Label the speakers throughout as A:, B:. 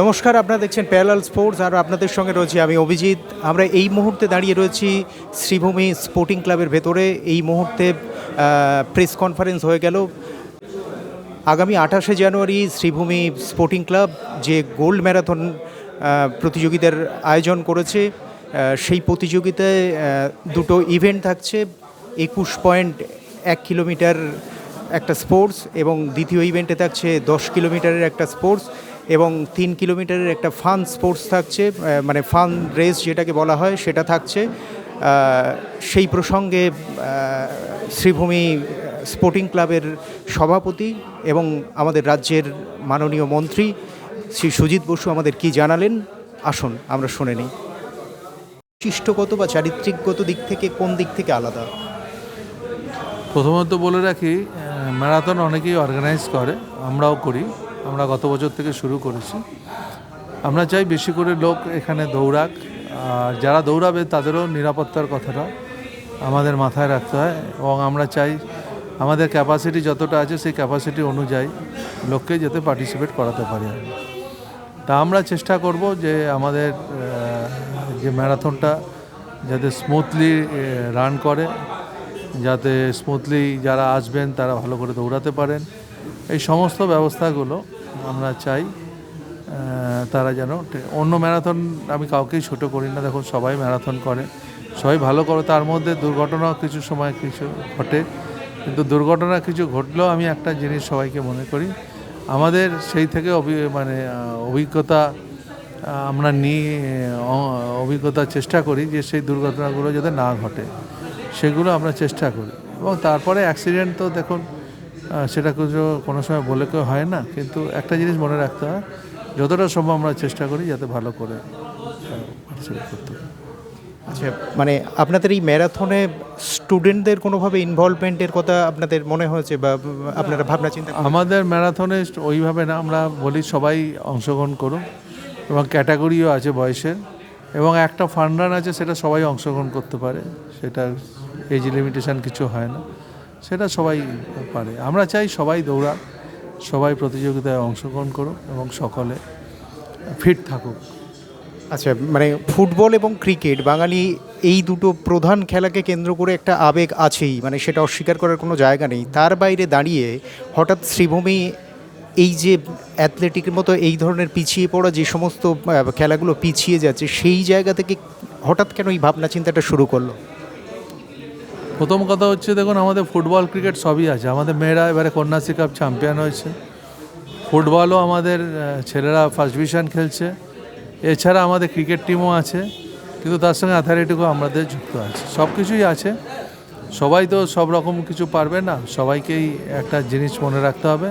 A: নমস্কার, আপনারা দেখছেন প্যারালাল স্পোর্টস, আর আপনাদের সঙ্গে রয়েছি আমি অভিজিৎ। আমরা এই মুহূর্তে দাঁড়িয়ে রয়েছি শ্রীভূমি স্পোর্টিং ক্লাবের ভেতরে। এই মুহূর্তে প্রেস কনফারেন্স হয়ে গেল। আগামী আঠাশে জানুয়ারি শ্রীভূমি স্পোর্টিং ক্লাব যে গোল্ড ম্যারাথন প্রতিযোগিতার আয়োজন করেছে সেই প্রতিযোগিতায় দুটো ইভেন্ট থাকছে। একুশ পয়েন্ট এক কিলোমিটার একটা স্পোর্টস এবং দ্বিতীয় ইভেন্টে থাকছে দশ কিলোমিটারের একটা স্পোর্টস এবং তিন কিলোমিটারের একটা ফান স্পোর্টস থাকছে মানে ফান রেস যেটাকে বলা হয়, সেটা থাকছে। সেই প্রসঙ্গে শ্রীভূমি স্পোর্টিং ক্লাবের সভাপতি এবং আমাদের রাজ্যের মাননীয় মন্ত্রী শ্রী সুজিত বসু আমাদের কি জানালেন? আসুন, আমরা শুনে নিই। শিষ্টগত বা চারিত্রিকগত দিক থেকে কোন দিক থেকে আলাদা?
B: প্রথমত বলে রাখি ম্যারাথন অনেকেই অর্গানাইজ করে, আমরাও করি। আমরা গত বছর থেকে শুরু করেছি। আমরা চাই বেশি করে লোক এখানে দৌড়াক। আর যারা দৌড়াবে তাদেরও নিরাপত্তার কথাটা আমাদের মাথায় রাখতে হয় এবং আমরা চাই আমাদের ক্যাপাসিটি যতটা আছে সেই ক্যাপাসিটি অনুযায়ী লোককে যাতে পার্টিসিপেট করাতে পারি। তা আমরা চেষ্টা করব যে আমাদের যে ম্যারাথনটা যাতে স্মুথলি রান করে, যাতে স্মুথলি যারা আসবেন তারা ভালো করে দৌড়াতে পারেন। এই সমস্ত ব্যবস্থাগুলো আমরা চাই তারা যেন অন্য ম্যারাথন আমি কাউকেই ছোট করি না। দেখুন, সবাই ম্যারাথন করে। সবাই ভালো করে, তার মধ্যে দুর্ঘটনাও কিছু সময় কিছু ঘটে। কিন্তু দুর্ঘটনা কিছু ঘটলেও আমি একটা জিনিস সবাইকে মনে করি, আমাদের সেই থেকে অভি- মানে অভিজ্ঞতা আমরা নিয়ে অভিজ্ঞতার চেষ্টা করি যে সেই দুর্ঘটনাগুলো যাতে না ঘটে, সেগুলো আমরা চেষ্টা করি। এবং তারপরে অ্যাক্সিডেন্ট তো দেখুন সেটা কিছু কোনো সময় বলে কেউ হয় না কিন্তু একটা জিনিস মনে রাখতে হয় যতটা সম্ভব আমরা চেষ্টা করি যাতে ভালো করে পার্টিসিপেট করতে পারি।
A: আচ্ছা মানে আপনাদের এই ম্যারাথনে স্টুডেন্টদের কোনোভাবে ইনভলভমেন্টের কথা আপনাদের মনে হয়েছে বা আপনারা ভাবনা চিন্তা
B: আমাদের ম্যারাথনে ওইভাবে না আমরা বলি সবাই অংশগ্রহণ করুন এবং ক্যাটাগরিও আছে বয়সের এবং একটা ফান রান আছে সেটা সবাই অংশগ্রহণ করতে পারে সেটা এজ লিমিটেশন কিছু হয় না। সেটা সবাই পারে। আমরা চাই সবাই দৌড়াক, সবাই প্রতিযোগিতায় অংশগ্রহণ করুক এবং সকলে ফিট থাকুক।
A: আচ্ছা মানে ফুটবল এবং ক্রিকেট, বাঙালি এই দুটো প্রধান খেলাকে কেন্দ্র করে একটা আবেগ আছেই মানে সেটা অস্বীকার করার কোনো জায়গা নেই। তার বাইরে দাঁড়িয়ে হঠাৎ শ্রীভূমি এই যে অ্যাথলেটিকের মতো এই ধরনের পিছিয়ে পড়া যে সমস্ত খেলাগুলো পিছিয়ে যাচ্ছে, সেই জায়গা থেকে হঠাৎ কেন এই ভাবনা চিন্তাটা শুরু করল?
B: প্রথম কথা হচ্ছে, দেখুন, আমাদের ফুটবল ক্রিকেট সবই আছে। আমাদের মেয়েরা এবারে কন্যাশ্রী কাপ চ্যাম্পিয়ন হয়েছে। ফুটবলও আমাদের ছেলেরা ফার্স্ট ডিভিশন খেলছে। এছাড়া আমাদের ক্রিকেট টিমও আছে, কিন্তু তার সঙ্গে অ্যাথলেটিকও আমাদের যুক্ত আছে। সব কিছুই আছে। সবাই তো সব রকম কিছু পারবে না। সবাইকেই একটা জিনিস মনে রাখতে হবে।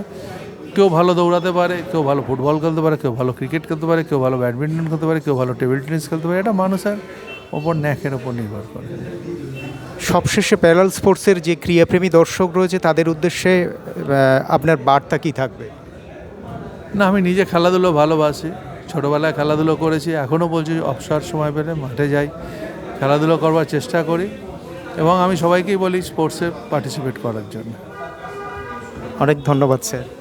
B: কেউ ভালো দৌড়াতে পারে, কেউ ভালো ফুটবল খেলতে পারে, কেউ ভালো ক্রিকেট খেলতে পারে, কেউ ভালো ব্যাডমিন্টন খেলতে পারে, কেউ ভালো টেবিল টেনিস খেলতে পারে। এটা মানুষের ওপর ন্যাকের ওপর নির্ভর করে।
A: সবশেষে প্যারাল স্পোর্টসের যে ক্রিয়াপ্রেমী দর্শক রয়েছে তাদের উদ্দেশ্যে আপনার বার্তা কি থাকবে?
B: না আমি নিজে খেলাধুলো ভালোবাসি। ছোটোবেলায় খেলাধুলো করেছি এখনও বলছি অবসর সময় পেলে মাঠে যাই খেলাধুলো করবার চেষ্টা করি এবং আমি সবাইকেই বলি স্পোর্টসে পার্টিসিপেট করার জন্য।
A: অনেক ধন্যবাদ স্যার।